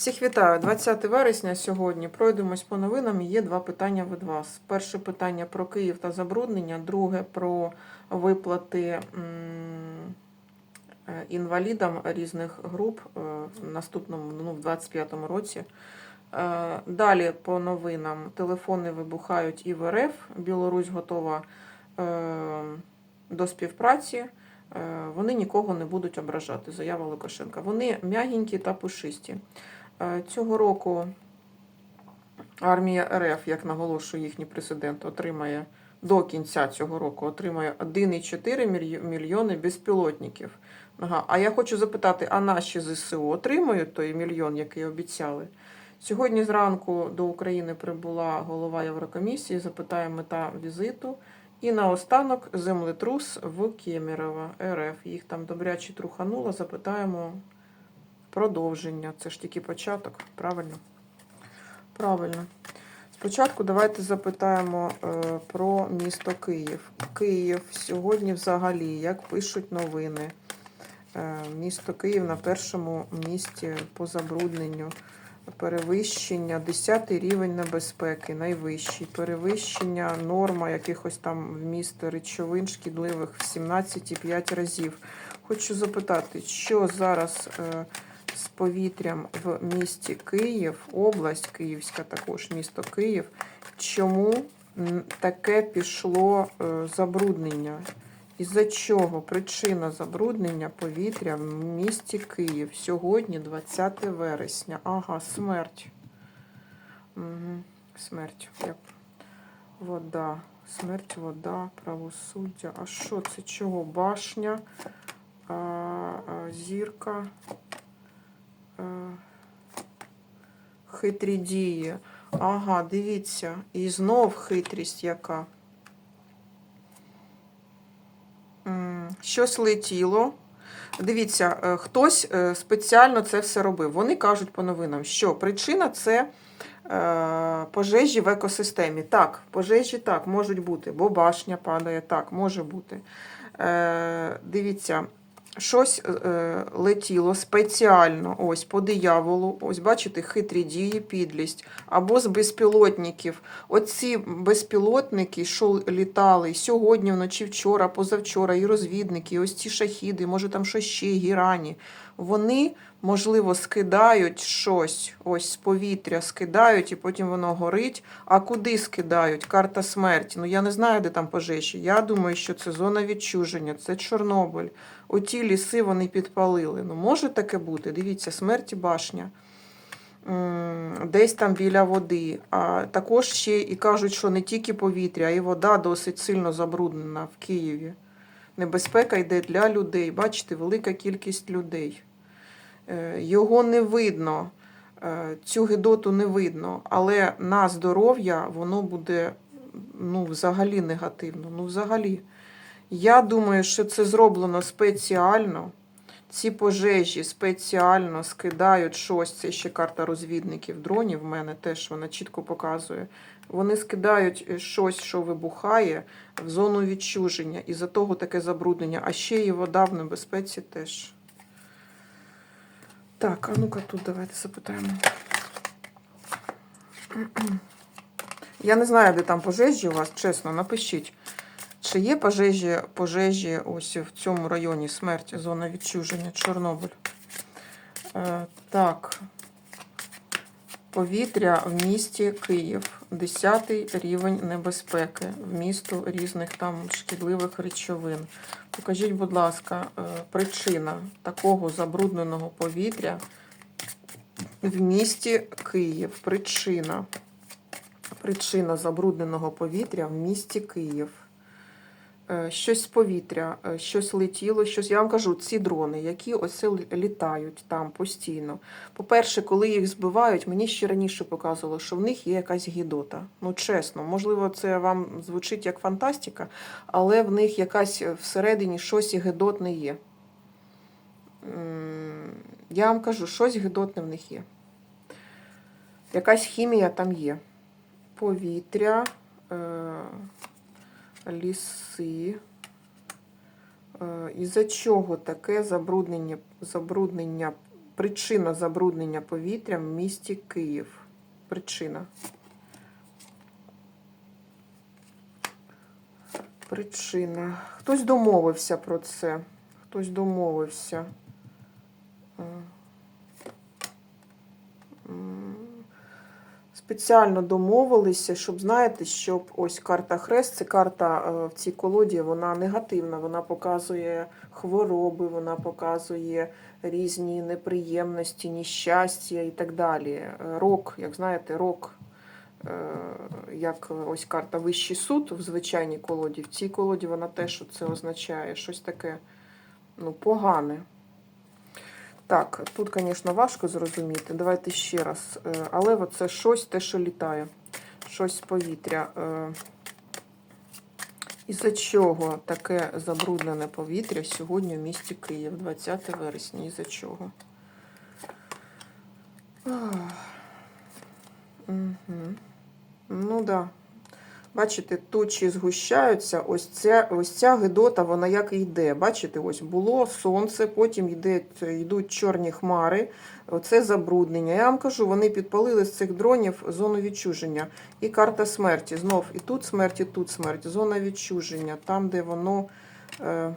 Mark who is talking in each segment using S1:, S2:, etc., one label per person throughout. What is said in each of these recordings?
S1: Всіх вітаю. 20 вересня сьогодні. Пройдемось по новинам. Є два питання від вас. Перше питання про Київ та забруднення, друге про виплати е, інвалідам різних груп е, в наступному, ну, в 25-му році. Е, Далі по новинам телефони вибухають і в РФ. Білорусь готова до співпраці. Вони нікого не будуть ображати. Заява Лукашенка. Вони м'ягенькі та пушисті. Е, Цього року армія РФ, як наголошує їхній президент, отримає до кінця цього року отримає 1,4 мільйони безпілотників. А я хочу запитати, а наші ЗСУ отримують той мільйон, який обіцяли? Сьогодні зранку до України прибула голова Єврокомісії, запитає мета візиту. І наостанок землетрус в Кемерово, РФ. Їх там добряче трухануло. Запитаємо продовження. Це ж тільки початок, правильно? Правильно. Спочатку давайте запитаємо е, про місто Київ. Київ сьогодні взагалі, як пишуть новини, е, місто Київ на першому місці по забрудненню. Перевищення 10 рівень небезпеки, найвищий. Перевищення норма якихось там вміст речовин шкідливих в 17,5 разів. Хочу запитати, що зараз е, з повітрям в місті Київ, область Київська, також місто Київ. Чому таке пішло е, забруднення? Із-за чого причина забруднення повітря в місті Київ сьогодні, 20 вересня. Ага, смерть. Угу. Смерть. Як? Вода. Смерть, вода, правосуддя. А що це чого? Башня, а, а, зірка, хитрі дії. Ага, дивіться. І знов хитрість яка. Щось летіло. Дивіться, е, хтось е, спеціально це все робив. Вони кажуть по новинам, що причина це е, пожежі в екосистемі. Так, пожежі так, можуть бути, бо башня падає, так, може бути. Е, Дивіться, щось е, летіло спеціально, ось по дияволу, ось бачите, хитрі дії, підлість, або з безпілотників. Оці безпілотники, що літали сьогодні, вночі, вчора, позавчора, і розвідники, і ось ці шахіди, може там що ще, гірані. Вони, можливо, скидають щось ось з повітря, скидають, і потім воно горить. А куди скидають? Карта смерті. Ну я не знаю, де там пожежі. Я думаю, що це зона відчуження, це Чорнобиль. Оті ліси вони підпалили. Ну, може таке бути. Дивіться, смерті башня. Десь там біля води. А також ще і кажуть, що не тільки повітря, а й вода досить сильно забруднена в Києві. Небезпека йде для людей. Бачите, велика кількість людей. Е, Його не видно, е, цю гидоту не видно, але на здоров'я воно буде ну, взагалі негативно. Ну, взагалі. Я думаю, що це зроблено спеціально. Ці пожежі спеціально скидають щось. Це ще карта розвідників дронів. В мене теж вона чітко показує. Вони скидають е, щось, що вибухає в зону відчуження. І за того таке забруднення. А ще і вода в небезпеці теж. Так, а ну-ка тут давайте запитаємо. Я не знаю, де там пожежі у вас, чесно, напишіть. Чи є пожежі, пожежі ось в цьому районі смерті, зона відчуження, Чорнобиль? Е, так. Повітря в місті Київ. 10 рівень небезпеки. вмісту різних там шкідливих речовин. Покажіть, будь ласка, е, причина такого забрудненого повітря в місті Київ. Причина. Причина забрудненого повітря в місті Київ. Е, Щось з повітря, е, щось летіло, щось. Я вам кажу, ці дрони, які л- літають там постійно. По-перше, коли їх збивають, мені ще раніше показувало, що в них є якась гідота. Ну, чесно, можливо, це вам звучить як фантастика, але в них якась е, всередині щось і гидотне є. Я вам кажу, щось гидотне в них є. Якась хімія там є. Повітря. Ліси. Е, Із-за чого таке забруднення, забруднення Причина забруднення повітря в місті Київ. Причина. Причина. Хтось домовився про це. Хтось домовився. Е, м, Спеціально домовилися, щоб знаєте, щоб ось карта Хрест, це карта е, в цій колоді, вона негативна. Вона показує хвороби, вона показує різні неприємності, нещастя і так далі. Е, Рок, як знаєте, рок, е, як ось карта Вищий суд в звичайній колоді. В цій колоді вона теж це означає щось таке ну, погане. Так, тут, звісно, важко зрозуміти. Давайте ще раз. Е, Але це щось те, що літає. Щось з повітря. Е, Із-за чого таке забруднене повітря сьогодні в місті Київ, 20 вересня? Із-за чого? Угу. Ну так. Да. Бачите, тучі згущаються. Ось ця, ось ця гидота, вона як і йде. Бачите, ось було сонце, потім йде, йдуть чорні хмари. Оце забруднення. Я вам кажу, вони підпалили з цих дронів зону відчуження. І карта смерті. Знов і тут смерть, і тут смерть. Зона відчуження, там, де воно. Е,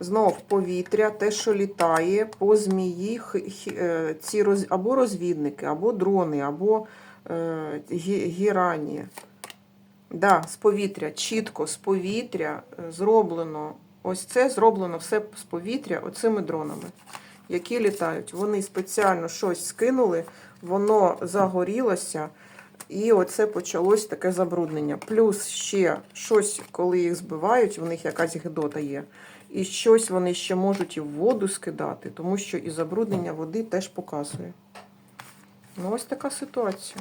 S1: Знов повітря, те, що літає, по змії, е, ці роз, або розвідники, або дрони, або гірані. Да, з повітря, чітко з повітря е, зроблено. Ось це зроблено все з повітря оцими дронами, які літають. Вони спеціально щось скинули, воно загорілося, і оце почалось таке забруднення. Плюс ще щось, коли їх збивають, в них якась гидота є. І щось вони ще можуть і в воду скидати, тому що і забруднення води теж показує. Ну, ось така ситуація.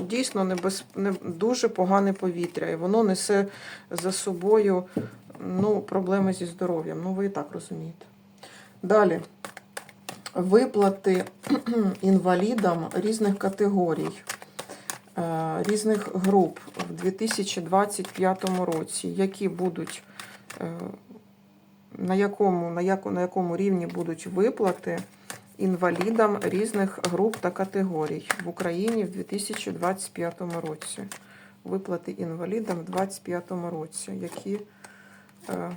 S1: Дійсно, небез... не... дуже погане повітря, і воно несе за собою ну, проблеми зі здоров'ям. Ну, ви і так розумієте. Далі. Виплати інвалідам різних категорій, е, різних груп в 2025 році, які будуть е, на якому, на, яку, на якому рівні будуть виплати інвалідам різних груп та категорій в Україні в 2025 році. Виплати інвалідам в 2025 році. Які, е,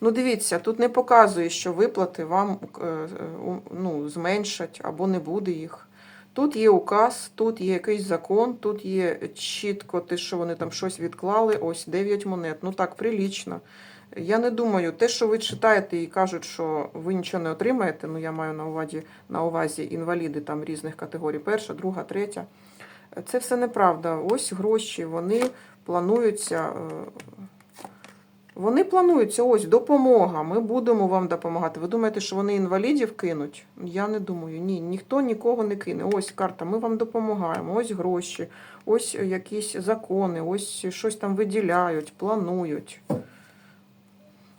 S1: ну, дивіться, тут не показує, що виплати вам е, е, ну, зменшать або не буде їх. Тут є указ, тут є якийсь закон, тут є чітко те, що вони там щось відклали. Ось 9 монет. Ну так, прилічно. Я не думаю, те, що ви читаєте і кажуть, що ви нічого не отримаєте. Ну я маю на увазі на увазі інваліди там різних категорій, перша, друга, третя. Це все неправда. Ось гроші, вони плануються. е, Вони плануються, ось допомога. Ми будемо вам допомагати. Ви думаєте, що вони інвалідів кинуть? Я не думаю. Ні, ніхто нікого не кине. Ось карта, ми вам допомагаємо, ось гроші, ось якісь закони, ось щось там виділяють, планують.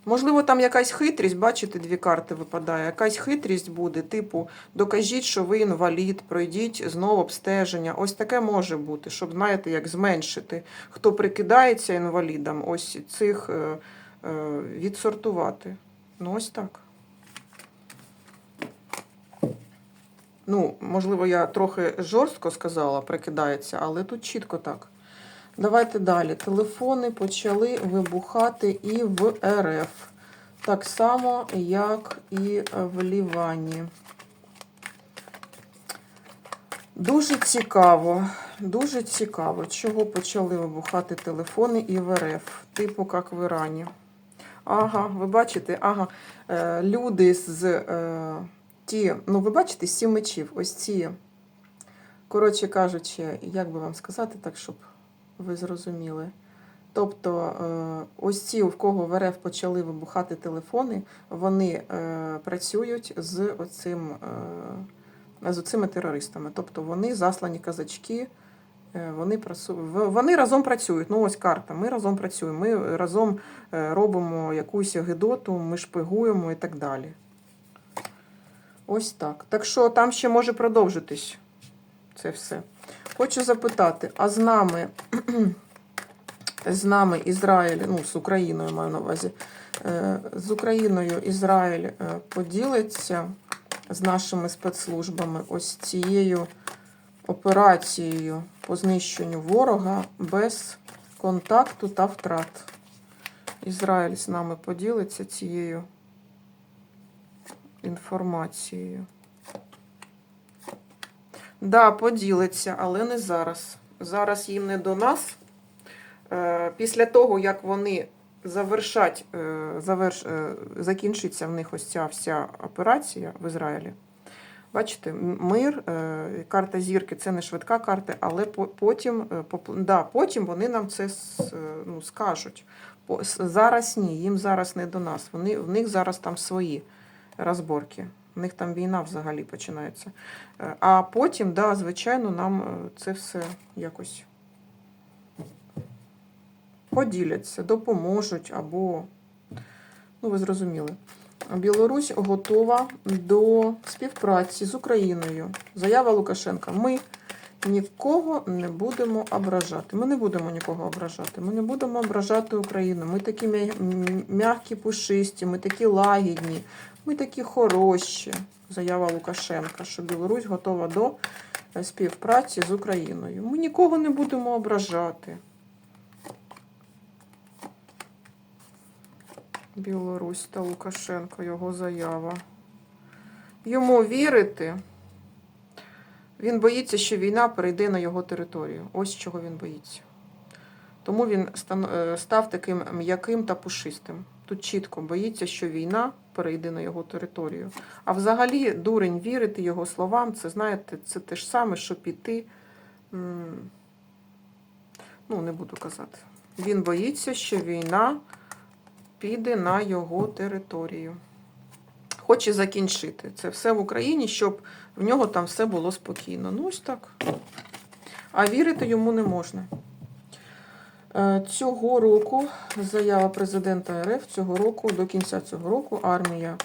S1: Можливо, там якась хитрість, бачите, дві карти випадає. Якась хитрість буде, типу, докажіть, що ви інвалід, пройдіть знову обстеження. Ось таке може бути, щоб, знаєте, як зменшити, хто прикидається інвалідом, ось цих е, е, відсортувати. Ну, ось так. Ну, можливо, я трохи жорстко сказала, прикидається, але тут чітко так. Давайте далі. Телефони почали вибухати і в РФ. Так само, як і в Лівані. Дуже цікаво, дуже цікаво, чого почали вибухати телефони і в РФ, типу як в Ірані. Ага, ви бачите, ага, е, люди з е, ті, ну ви бачите, сім мечів, ось ці, коротше кажучи, як би вам сказати, так, щоб ви зрозуміли. Тобто, е, ось ці, в кого в РФ почали вибухати телефони, вони е, працюють з оцим, е, з оцими терористами. Тобто вони заслані казачки, вони, вони разом працюють. Ну, ось карта. Ми разом працюємо, ми разом робимо якусь гидоту, ми шпигуємо і так далі. Ось так. Так що там ще може продовжитись це все. Хочу запитати, а з нами, з нами Ізраїль, ну, з Україною маю на увазі, е, з Україною Ізраїль е, поділиться з нашими спецслужбами ось цією операцією по знищенню ворога без контакту та втрат. Ізраїль з нами поділиться цією інформацією. Да, поділиться, але не зараз. Зараз їм не до нас. Е, Після того, як вони завершать, е, заверш, е, закінчиться в них ось ця вся операція в Ізраїлі. Бачите, мир, карта зірки це не швидка карта, але потім, да, потім вони нам це ну, скажуть. Зараз ні, їм зараз не до нас. Вони, в них зараз там свої розборки. В них там війна взагалі починається. Е, А потім, да, звичайно, нам е, це все якось поділяться, допоможуть або, ну, ви зрозуміли. Білорусь готова до співпраці з Україною. Заява Лукашенка. Ми нікого не будемо ображати. Ми не будемо нікого ображати. Ми не будемо ображати Україну. Ми такі м'я- м'які, пушисті, ми такі лагідні, ми такі хороші. Заява Лукашенка, що Білорусь готова до е, співпраці з Україною. Ми нікого не будемо ображати. Білорусь та Лукашенко, його заява. Йому вірити. Він боїться, що війна перейде на його територію. Ось чого він боїться. Тому він е, став таким м'яким та пушистим. Тут чітко боїться, що війна перейде на його територію. А взагалі, дурень вірити його словам, це знаєте, це те ж саме, що піти. Ну, не буду казати. Він боїться, що війна піде на його територію. Хоче закінчити це все в Україні, щоб в нього там все було спокійно. Ну, ось так. А вірити йому не можна. Е, Цього року заява президента РФ цього року, до кінця цього року, армія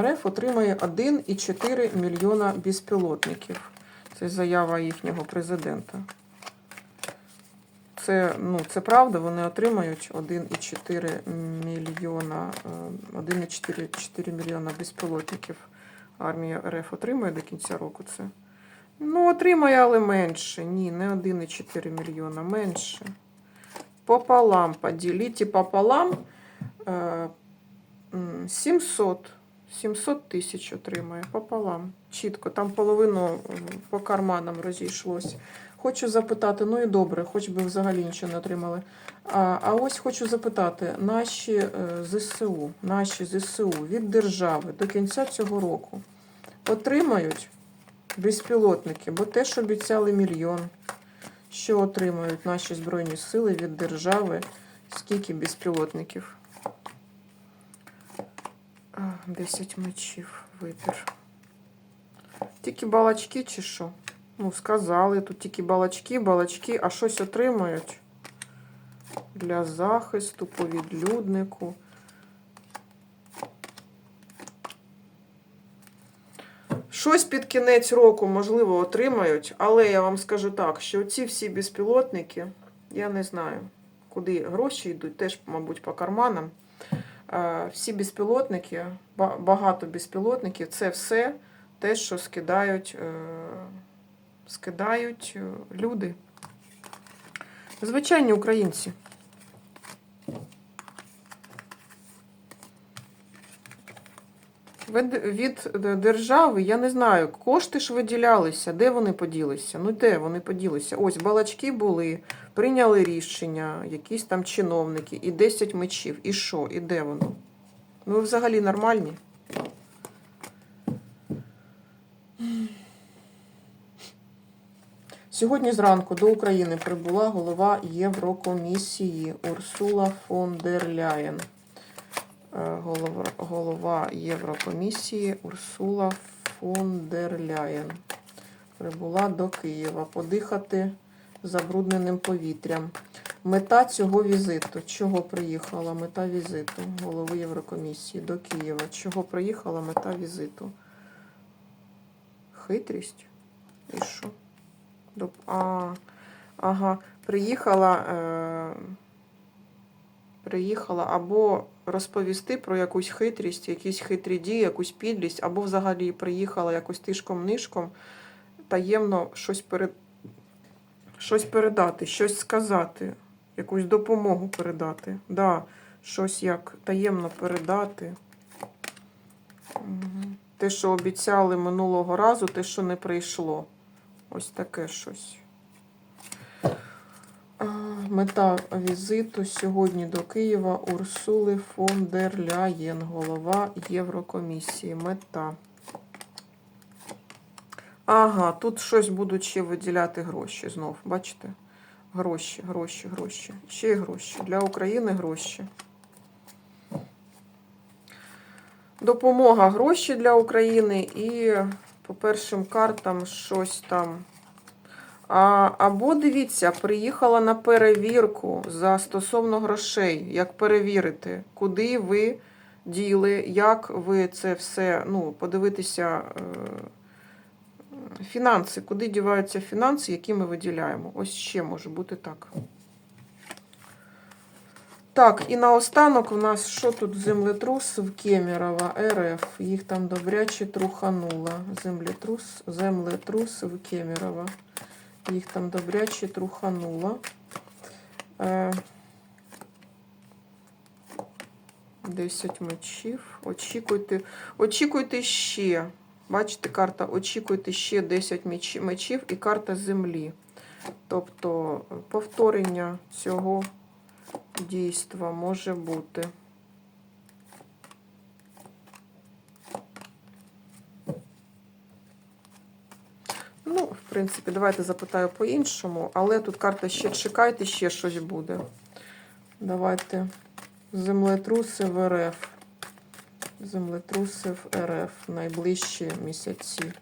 S1: РФ отримає 1,4 мільйона безпілотників. Це заява їхнього президента. Це, ну, це правда, вони отримають 1,4 мільйона, е, 1,4 мільйона безпілотників. Армія РФ отримає до кінця року це. Ну, отримає, але менше. Ні, не 1,4 мільйона, менше. Пополам поділіть і пополам е, 700. 700 тисяч отримає пополам. Чітко, там половину по карманам розійшлось. Хочу запитати, ну і добре, хоч би взагалі нічого не отримали. А, а ось хочу запитати, наші е, ЗСУ, наші ЗСУ від держави до кінця цього року отримають безпілотники, бо теж обіцяли мільйон. Що отримають наші Збройні сили від держави? Скільки безпілотників? А, 10 мечів вибір. Тільки балачки чи що? Ну, сказали, тут тільки балачки, балачки, а щось отримають для захисту, по Щось під кінець року, можливо, отримають, але я вам скажу так, що ці всі безпілотники, я не знаю, куди гроші йдуть, теж, мабуть, по карманам. Е, Всі безпілотники, багато безпілотників, це все те, що скидають, е, скидають е, люди. Звичайні українці. Від, від держави, я не знаю, кошти ж виділялися, де вони поділися? Ну де вони поділися? Ось балачки були, прийняли рішення, якісь там чиновники, і 10 мечів. І що? І де воно? Ну ви взагалі нормальні? Сьогодні зранку до України прибула голова Єврокомісії Урсула фон дер Ляєн. Е, Голова, голова Єврокомісії Урсула фон прибула до Києва подихати забрудненим повітрям. Мета цього візиту. Чого приїхала мета візиту голови Єврокомісії до Києва? Чого приїхала мета візиту? Хитрість? І що? Доп- А, ага, приїхала, е, приїхала або розповісти про якусь хитрість, якісь хитрі дії, якусь підлість, або взагалі приїхала якось тишком-нишком, таємно щось, перед... щось передати, щось сказати, якусь допомогу передати. Да, щось як таємно передати. Те, що обіцяли минулого разу, те, що не прийшло. Ось таке щось. Мета візиту сьогодні до Києва Урсули фон дер Ляєн, голова Єврокомісії. Мета. Ага, тут щось будуть ще виділяти гроші знов. Бачите? Гроші, гроші, гроші. Ще й гроші. Для України гроші. Допомога гроші для України і по першим картам щось там. А, або дивіться, приїхала на перевірку за стосовно грошей. Як перевірити, куди ви діли, як ви це все, ну, подивитися е, фінанси, куди діваються фінанси, які ми виділяємо. Ось ще може бути так. Так, і наостанок у нас що тут землетрус в Кемерово, РФ. Їх там добряче трухануло. Землетрус, землетрус в Кемерово. Їх там добряче трухануло. Е, 10 мечів. Очікуйте, очікуйте ще. Бачите, карта очікуйте ще 10 меч- мечів і карта землі. Тобто повторення цього дійства може бути. Ну, в принципі, давайте запитаю по-іншому, але тут карта ще чекайте, ще щось буде. Давайте землетруси в РФ. Землетруси в РФ найближчі місяці.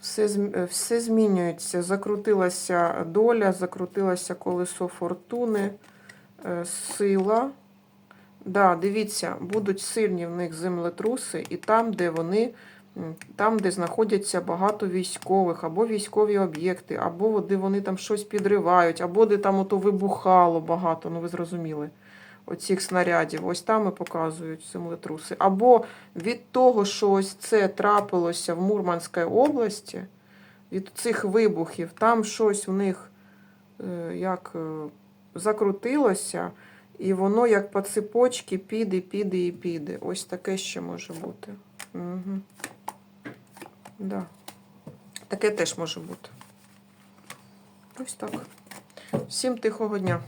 S1: Все, е, все змінюється. Закрутилася доля, закрутилося колесо фортуни, е, сила. Да, дивіться, будуть сильні в них землетруси, і там, де вони, там, де знаходяться багато військових, або військові об'єкти, або де вони там щось підривають, або де там ото вибухало багато, ну ви зрозуміли, оцих снарядів. Ось там і показують землетруси. Або від того, що ось це трапилося в Мурманській області, від цих вибухів, там щось в них е, як е, закрутилося, і воно як по цепочці піде, піде і піде. Ось таке ще може бути. Угу. Да. Таке теж може бути. Ось так. Всім тихого дня.